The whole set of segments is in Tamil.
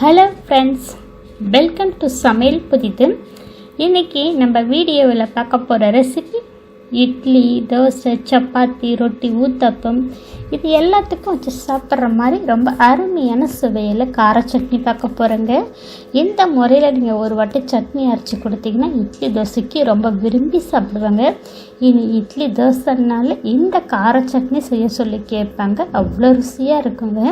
ஹலோ ஃப்ரெண்ட்ஸ் வெல்கம் டு சமையல் புதிது. இன்றைக்கி நம்ம வீடியோவில் பார்க்க போகிற ரெசிபி இட்லி தோசை சப்பாத்தி ரொட்டி ஊத்தப்பம் இது எல்லாத்துக்கும் வச்சு சாப்பிட்ற மாதிரி ரொம்ப அருமையான சுவையில் கார சட்னி பார்க்க போகிறேங்க இந்த முறையில் நீங்கள் ஒரு வாட்டி சட்னி அரைச்சி கொடுத்தீங்கன்னா இட்லி தோசைக்கு ரொம்ப விரும்பி சாப்பிடுவாங்க. இனி இட்லி தோசைனால இந்த கார சட்னி செய்ய சொல்லி கேட்பாங்க. அவ்வளோ ருசியாக இருக்குங்க.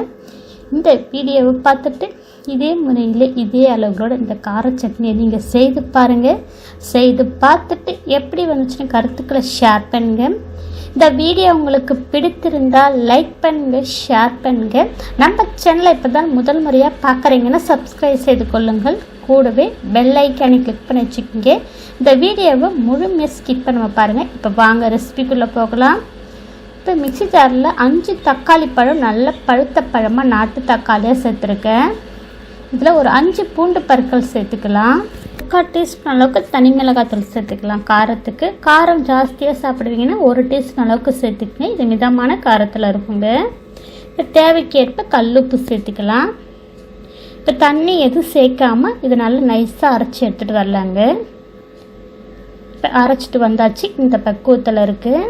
இந்த வீடியோவை பார்த்துட்டு இதே முறையில் இதே அளவுகளோட இந்த கார சட்னியை நீங்கள் செய்து பாருங்கள் செய்து பார்த்துட்டு எப்படி வந்துச்சுன்னு கருத்துக்களை ஷேர் பண்ணுங்க. இந்த வீடியோ உங்களுக்கு பிடித்திருந்தால் லைக் பண்ணுங்க ஷேர் பண்ணுங்க. நம்ம சேனலை இப்போ தான் முதல் முறையாக பார்க்குறீங்கன்னா சப்ஸ்கிரைப் செய்து கொள்ளுங்கள். கூடவே பெல் ஐக்கானை கிளிக் பண்ணி வச்சுக்கோங்க. இந்த வீடியோவை முழுமையாக ஸ்கிப் பண்ண பாருங்கள் இப்போ வாங்க ரெசிபிக்குள்ளே போகலாம். இப்போ மிக்சி ஜாரில் அஞ்சு தக்காளி பழம் நல்ல பழுத்த பழமாக நாட்டு தக்காளியாக சேர்த்துருக்கேன். இதில் ஒரு அஞ்சு பூண்டு பற்கள் சேர்த்துக்கலாம். முக்கால் டீஸ்பூன் அளவுக்கு தனி மிளகாத்தூள் சேர்த்துக்கலாம். காரத்துக்கு காரம் ஜாஸ்தியாக சாப்பிடுவீங்கன்னா ஒரு டீஸ்பூன் அளவுக்கு சேர்த்துக்கங்க. இது மிதமான காரத்தில் இருக்குங்க. இப்போ தேவைக்கேற்ப கல்லுப்பு சேர்த்துக்கலாம். இப்போ தண்ணி எதுவும் சேர்க்காமல் இதை நல்லா நைஸாக அரைச்சி எடுத்துகிட்டு வரலாங்க. இப்போ அரைச்சிட்டு வந்தாச்சு. இந்த பக்குவத்தில் இருக்குது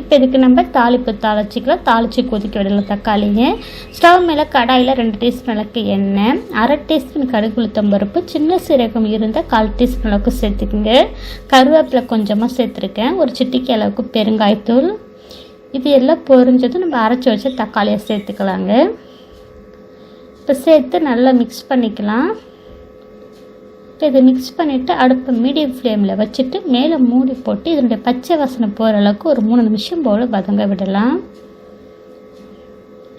இப்போ இதுக்கு நம்ம தாளிப்பு தாளிச்சிக்கலாம். தாளித்து கொதிக்க விடலாம் தக்காளியை. ஸ்டவ் மேலே கடாயில் ரெண்டு டீஸ்பூன் அளவுக்கு எண்ணெய் அரை டீஸ்பூன் கடுகு உளுத்தம் பருப்பு சின்ன சீரகம் இருந்தால் கால் டீஸ்பூன் அளவுக்கு சேர்த்துக்குங்க. கருவேப்பிலை கொஞ்சமாக சேர்த்துருக்கேன். ஒரு சிட்டிக்கு அளவுக்கு பெருங்காயத்தூள். இது எல்லாம் பொரிஞ்சதும் நம்ம அரைச்சி வச்ச தக்காளியை சேர்த்துக்கலாங்க. இப்போ சேர்த்து நல்லா மிக்ஸ் பண்ணிக்கலாம். இதை மிக்ஸ் பண்ணிவிட்டு அடுப்பை மீடியம் ஃப்ளேமில் வச்சுட்டு மேலே மூடி போட்டு இதனுடைய பச்சை வாசனை போகிற அளவுக்கு ஒரு மூணு நிமிஷம் போல் வதங்க விடலாம்.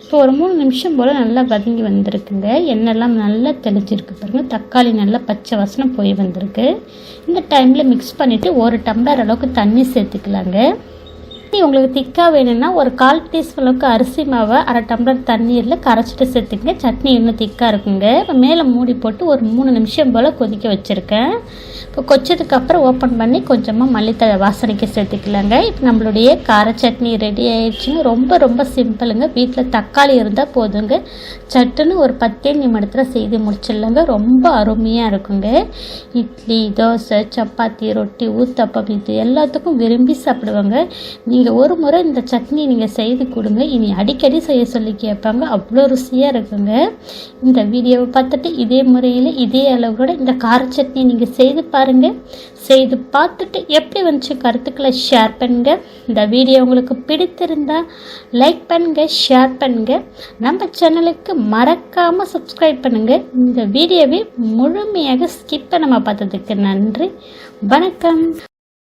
இப்போ ஒரு மூணு நிமிஷம் போல் நல்லா வதங்கி வந்திருக்குங்க. எண்ணெய்லாம் நல்லா தெளிச்சிருக்கு பாருங்கள் தக்காளி நல்லா பச்சை வாசனை போய் வந்திருக்கு. இந்த டைமில் மிக்ஸ் பண்ணிவிட்டு ஒரு டம்ளர் அளவுக்கு தண்ணி சேர்த்துக்கலாங்க. உங்களுக்கு திக்காக வேணும்னா ஒரு கால் டீஸ்பூன் அளவுக்கு அரிசி மாவை அரை டம்ளர் தண்ணீரில் கரைச்சிட்டு சேர்த்துக்கங்க. சட்னி இன்னும் திக்காக இருக்குங்க. இப்போ மேலே மூடி போட்டு ஒரு மூணு நிமிஷம் போல் கொதிக்க வச்சுருக்கேன். இப்போ கொச்சதுக்கப்புறம் ஓப்பன் பண்ணி கொஞ்சமாக மல்லித்தழை வாசனைக்கு சேர்த்துக்கலாங்க. இப்போ நம்மளுடைய கார சட்னி ரெடி ஆயிடுச்சுங்க. ரொம்ப ரொம்ப சிம்பிளுங்க. வீட்டில் தக்காளி இருந்தால் போதுங்க. சட்டுன்னு ஒரு பத்தே நிமிடத்தில் செய்து முடிச்சிடலாங்க. ரொம்ப அருமையாக இருக்குங்க. இட்லி தோசை சப்பாத்தி ரொட்டி ஊத்தப்பம் இது எல்லாத்துக்கும் விரும்பி சாப்பிடுவாங்க. நீங்கள் ஒரு முறை இந்த சட்னி நீங்கள் செய்து கொடுங்க. இனி அடிக்கடி செய்ய சொல்லி கேட்பாங்க. அவ்வளோ ருசியாக இருக்குங்க. இந்த வீடியோவை பார்த்துட்டு இதே முறையில் இதே அளவோட இந்த கார சட்னி நீங்கள் செய்து பாருங்கள் செய்து பார்த்துட்டு எப்படி வந்துச்சு கருத்துக்களை ஷேர் பண்ணுங்கள் இந்த வீடியோ உங்களுக்கு பிடித்திருந்தால் லைக் பண்ணுங்கள் ஷேர் பண்ணுங்கள் நம்ம சேனலுக்கு மறக்காமல் சப்ஸ்கிரைப் பண்ணுங்கள் இந்த வீடியோவை முழுமையாக ஸ்கிப் பண்ணாமல் பார்த்ததுக்கு நன்றி. வணக்கம்.